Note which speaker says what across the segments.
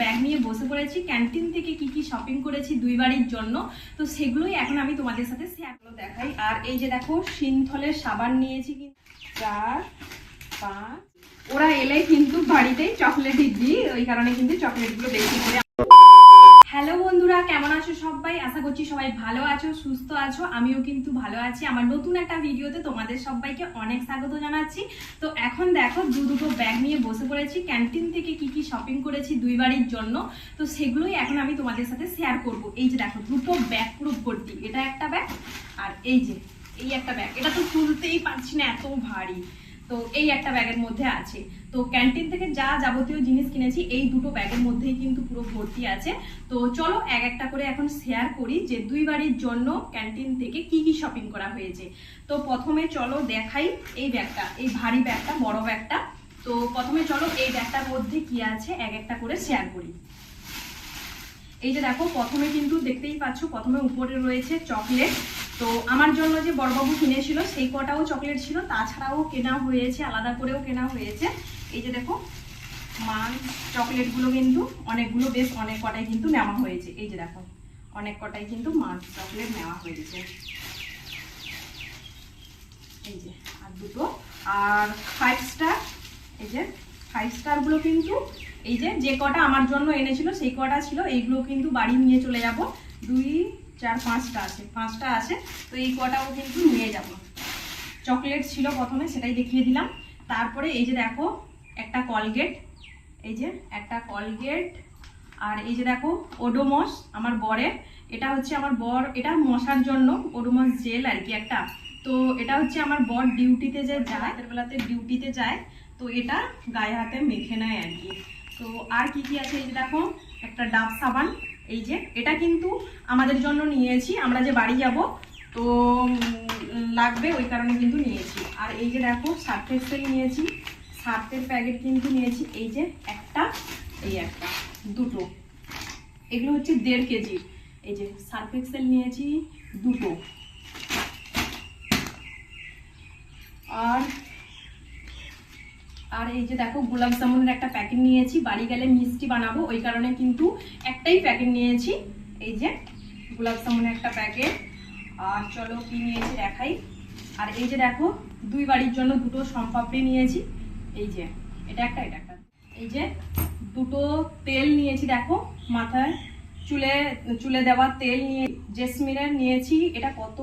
Speaker 1: Bag নিয়ে বসে পড়েছি। ক্যান্টিন থেকে কি কি শপিং করেছি দুই বাড়ির জন্য। তো সেগুলোই এখন আমি তোমাদের সাথে শেয়ারগুলো দেখাই। আর এই যে দেখো সিনথলের সাবান নিয়েছি চার, পাঁচ। ওরা এলে কিন্তু বাড়িতেই চকলেটই দিই ওই কারণে কিন্তু চকলেটগুলো বেশি করে হ্যালো বন্ধুরা, কেমন আছো সবাই? আশা করছি সবাই ভালো আছো, সুস্থ আছো। আমিও কিন্তু ভালো আছি। আমার নতুন একটা ভিডিওতে তোমাদের সবাইকে অনেক স্বাগত জানাচ্ছি। তো এখন দেখো, দু দুটো ব্যাগ নিয়ে বসে পড়েছি। ক্যান্টিন থেকে কি কি শপিং করেছি দুই বাড়ির জন্য। তো সেগুলোই এখন আমি তোমাদের সাথে শেয়ার করব। এই যে দেখো, দুটো ব্যাগ পুরো ভর্তি। এটা একটা ব্যাগ আর এই যে, এই একটা ব্যাগ এটা তো তুলতেই পারছি না, এত ভারী। তো এই একটা ব্যাগের মধ্যে আছে। তো ক্যান্টিন থেকে যা যাবতীয় জিনিস কিনেছি, এই দুটো ব্যাগের মধ্যেই কিন্তু পুরো ভর্তি আছে। তো চলো এক একটা করে এখন শেয়ার করি যে দুই বাড়ির জন্য ক্যান্টিন থেকে কি কি শপিং করা হয়েছে। তো প্রথমে চলো দেখাই এই ব্যাগটা, এই ভারী ব্যাগটা, বড় ব্যাগটা। তো প্রথমে চলো এই ব্যাগটার মধ্যে কি আছে এক একটা করে শেয়ার করি। এই যে দেখো, প্রথমে কিন্তু দেখতেই পাচ্ছ, প্রথমে উপরে রয়েছে চকলেট তো আমার জন্য যে বড়বাবু কিনেছিল, সেই কটাও চকলেট ছিল, তাছাড়াও কেনা হয়েছে, আলাদা করেও কেনা হয়েছে। এই যে দেখো মান চকলেটগুলো কিন্তু অনেকগুলো, বেশ অনেক কটাই কিন্তু নেওয়া হয়েছে। এই যে দেখো, অনেক কটাই কিন্তু মাছ চকলেট নেওয়া হয়েছে। এই যে, আর দুটো। আর ফাইভ স্টার এই যে ফাইভ স্টারগুলো কিন্তু এই যে যে কটা আমার জন্য এনেছিল, সেই কটা ছিল, এইগুলো কিন্তু বাড়ি নিয়ে চলে যাব। দুই চার, পাঁচটা আছে। পাঁচটা আছে, তো এই কটাও কিন্তু নিয়ে যাব। চকলেট ছিল প্রথমে, সেটাই দেখিয়ে দিলাম। তারপরে এই যে দেখো, একটা কলগেট, এই যে একটা কলগেট, আর এই যে দেখো, ওডোমস, আমার বরের। এটা হচ্ছে আমার বর, এটা মশার জন্য ওডোমস জেল আর কি একটা। তো এটা হচ্ছে আমার বর ডিউটিতে যে যায়, রাতের বেলাতে ডিউটিতে যায়, তো এটা গায়ে হাতে মেখে নেয় আর কি। তো আর কি কি আছে এই যে দেখো, একটা ডাব সাবান এই যে, এটা কিন্তু আমাদের জন্য নিয়েছি, আমরা যে বাড়ি যাব, তো লাগবে ওই কারণে কিন্তু নিয়েছি। আর এই যে দেখো সার্ফ এক্সেল নিয়েছি সার্ফের প্যাকেট কিন্তু নিয়েছি। এই যে একটা, এই একটা, দুটো। এগুলো হচ্ছে দেড় কেজি। এই যে সার্ফ এক্সেল নিয়েছি, দুটো। আর আর এই যে দেখো, গোলাপ জামুনের একটা প্যাকেট নিয়েছি, বাড়ি গেলে মিষ্টি বানাবো, ওই কারণে কিন্তু একটাই প্যাকেট নিয়েছি। এই যে গোলাপ জামুনের একটা প্যাকেট আর চলো কি নিয়েছি দেখাই। আর এই যে দেখো, দুই বাড়ির জন্য দুটো সম্পাপড়ি নিয়েছি। এই যে, এটা একটা এটা একটা। এই যে দুটো তেল নিয়েছি দেখো, মাথায় চুলে চুলে দেওয়া তেল নিয়ে জেসমিনের নিয়েছি, এটা কত?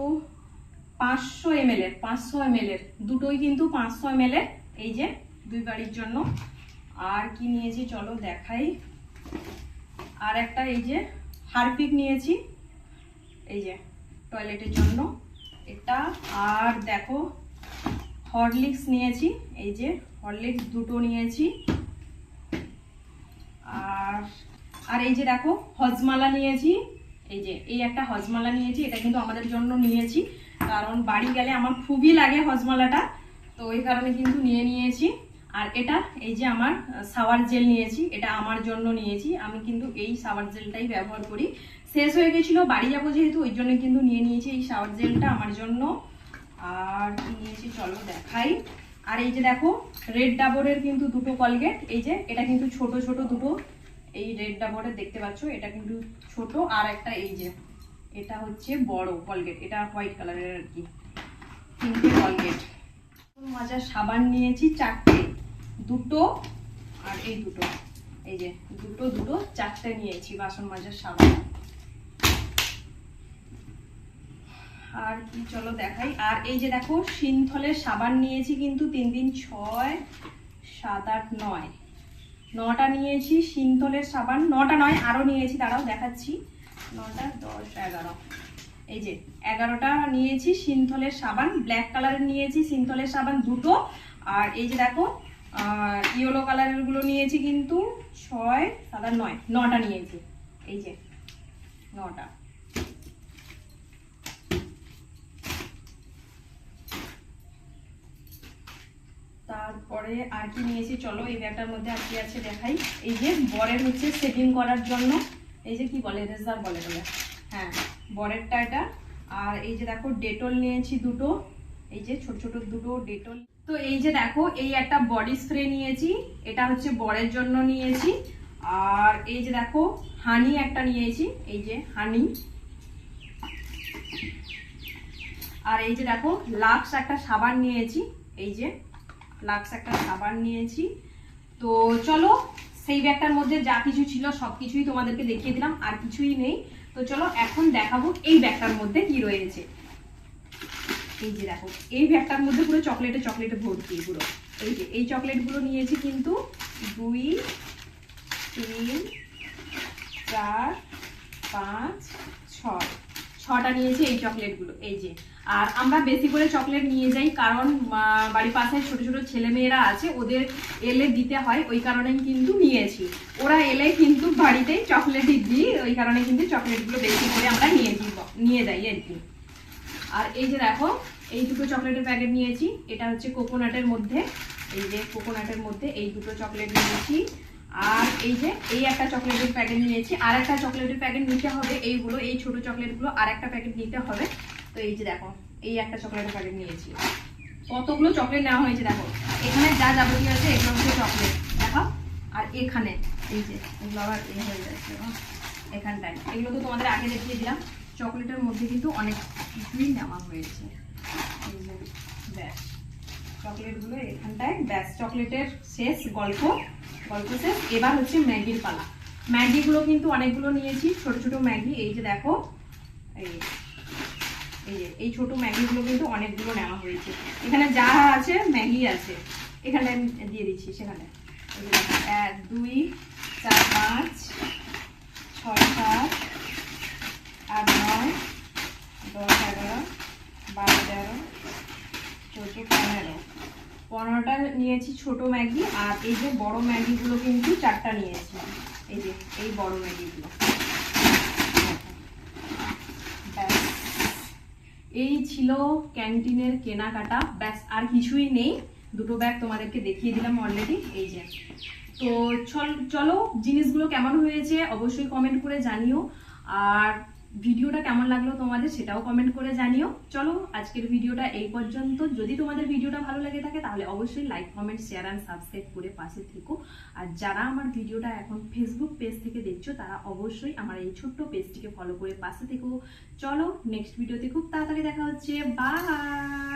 Speaker 1: পাঁচশো এম এল এর পাঁচশো এম এল এর দুটোই কিন্তু পাঁচশো এম এল এর এই যে দুই বাড়ির জন্য। আর কি নিয়েছি চলো দেখাই। আর একটা এই যে হারপিক নিয়েছি, এই যে টয়লেটের জন্য। এটা আর দেখো হরলিক্স নিয়েছি, এই যে হরলিক্স দুটো নিয়েছি। আর আর এই যে দেখো হজমালা নিয়েছি, এই যে, এই একটা হজমালা নিয়েছি, এটা কিন্তু আমাদের জন্য নিয়েছি। কারণ বাড়ি গেলে আমার খুবই লাগে হজমালাটা, তো ওই কারণে কিন্তু নিয়ে নিয়েছি। আর এটা এই যে আমার সাওয়ার জেল নিয়েছি, এটা আমার জন্য নিয়েছি। আমি কিন্তু এই সাওয়ার জেলটাই ব্যবহার করি। শেষ হয়ে গেছিল, বাড়ি যাব যেহেতু, ওই জন্য কিন্তু নিয়ে নিয়েছি এই সাওয়ার জেলটা আমার জন্য। আর নিয়েছি চলো দেখাই। আর এই যে দেখো, রেড ডাবরের কিন্তু দুটো কলগেট। এই যে, এটা কিন্তু ছোট ছোট দুটো। এই রেড ডাবরের দেখতে পাচ্ছ, এটা কিন্তু ছোট। আর একটা এই যে, এটা হচ্ছে বড় কলগেট। এটা হোয়াইট কালারের আর কি। তিনটে কলগেট। মজার সাবান নিয়েছি, চারটে। দুটো আর এই দুটো। এই যে, দুটো দুটো, চারটে নিয়েছি বাসন মাজার আর কি, চলো দেখাই। আর এই যে দেখো, সিনথলের সাবান নিয়েছি কিন্তু তিন দিন ছয়, সাত, আট, নয়। নটা নিয়েছি সিনথলের সাবান। নটা নয় আরও নিয়েছি তারাও দেখাচ্ছি। নটা, দশ, এগারো। এই যে, এগারোটা নিয়েছি সিনথলের সাবান। ব্ল্যাক কালারের নিয়েছি সিনথলের সাবান দুটো। আর এই যে দেখো ইয়েলো কালারেরগুলো নিয়েছি কিন্তু ছয় আট নয়। নটা নিয়েছি। এই যে, নটা। তারপরে আর কি নিয়েছি? চলো, এই ব্যাগটার মধ্যে আর কি আছে দেখাই। এই যে, বরের হচ্ছে সেটিং করার জন্য। এই যে কি বলে? রেজার বলে বলে। হ্যাঁ বরেরটা এটা। আর এই যে দেখো, ডেটল নিয়েছি দুটো। এই যে, ছোট ছোট দুটো ডেটল। তো এই যে দেখো, এই একটা বডি স্প্রে নিয়েছি, এটা হচ্ছে বরের জন্য নিয়েছি, আর এই যে দেখো হানি একটা নিয়েছি, এই যে হানি আর এই যে দেখো লাক্স একটা সাবান নিয়েছি, এই যে লাক্স একটা সাবান নিয়েছি। তো চলো, সেই ব্যাগটার মধ্যে যা কিছু ছিল সব কিছুই তোমাদেরকে দেখিয়ে দিলাম, আর কিছুই নেই। তো চলো, এখন দেখাবো এই ব্যাগটার মধ্যে কি রয়েছে। এই যে দেখো, এই ব্যাগটার মধ্যে পুরো চকলেটে চকলেটে ভর্তি পুরো। এই যে, এই চকলেটগুলো নিয়েছি কিন্তু দুই, তিন, চার, পাঁচ, ছয়। ছটা নিয়েছি এই চকলেটগুলো এই যে। আর আমরা বেশি করে চকলেট নিয়ে যাই কারণ বাড়ির পাশে ছোট ছোট ছেলে মেয়েরা আছে, ওদের এলে দিতে হয়, ওই কারণেই কিন্তু নিয়েছি। ওরা এলে কিন্তু বাড়িতেই চকলেটই দিই, ওই কারণে কিন্তু চকলেটগুলো বেশি করে আমরা নিয়ে নিয়ে যাই আর কি। আর এই যে দেখো এই দুটো চকলেটের প্যাকেট নিয়েছি। এটা হচ্ছে কোকোনাটের মধ্যে। এই যে কোকোনাটের মধ্যে এই দুটো চকলেট নিয়েছি। আর এই যে এই একটা চকলেটের প্যাকেট নিয়েছি। আর একটা চকলেটের প্যাকেট নিতে হবে। এইগুলো, এই ছোট চকলেটগুলো আর একটা প্যাকেট নিতে হবে। তো এই যে দেখো, এই একটা চকলেটের প্যাকেট নিয়েছি। কতগুলো চকলেট নেওয়া হয়েছে দেখো। এখানে যা যাবতীয় আছে, এগুলো হচ্ছে চকলেট দেখো। আর এখানে, এই যে, এগুলো আবার এ হয়ে যাচ্ছে এখানটায়। এগুলো তো তোমাদের আগে দেখিয়ে দিলাম। চকলেটের মধ্যে কিন্তু অনেক কিছুই নেওয়া হয়েছে। ব্যাস। চকলেটগুলো এখানটায়। ব্যাস, চকলেটের শেষ গল্প। গল্প শেষ। এবার হচ্ছে ম্যাগির পালা। ম্যাগিগুলো কিন্তু অনেকগুলো নিয়েছি। ছোট ছোট ম্যাগি। এই যে দেখো, এই এই যে, এই ছোট ম্যাগিগুলো কিন্তু অনেকগুলো নেওয়া হয়েছে। এখানে যা আছে, ম্যাগি আছে। এখানটায় আমি দিয়ে দিচ্ছি, সেখানে। এক, দুই, চার, পাঁচ ছয় সাত আট নয় দশ এগারো বারো তেরো চোদ্দ পনেরো পনেরোটা নিয়েছি ছোট ম্যাগি আর এই যে বড় ম্যাগিগুলো কিন্তু চারটা নিয়েছি। এই যে, এই বড় ম্যাগিগুলো। এই ছিল ক্যান্টিনের কেনাকাটা। ব্যাস, আর কিছুই নেই। দুটো ব্যাগ তোমাদেরকে দেখিয়ে দিলাম অলরেডি এই যে। তো চল, চলো, জিনিসগুলো কেমন হয়েছে অবশ্যই কমেন্ট করে জানিও। আর ভিডিওটা কেমন লাগল তোমাদের সেটাও কমেন্ট করে জানিও। চলো, আজকের ভিডিওটা এই পর্যন্ত। যদি তোমাদের ভিডিওটা ভালো লেগে থাকে, তাহলে অবশ্যই like comment share and subscribe করে পাশে থেকো। আর যারা আমার ভিডিওটা এখন ফেসবুক পেজ থেকে দেখছ, তারা অবশ্যই আমার এই ছোট্ট পেজটিকে ফলো করে পাশে থেকো। চলো নেক্সট ভিডিওতে খুব তাড়াতাড়ি দেখা হচ্ছে। বাই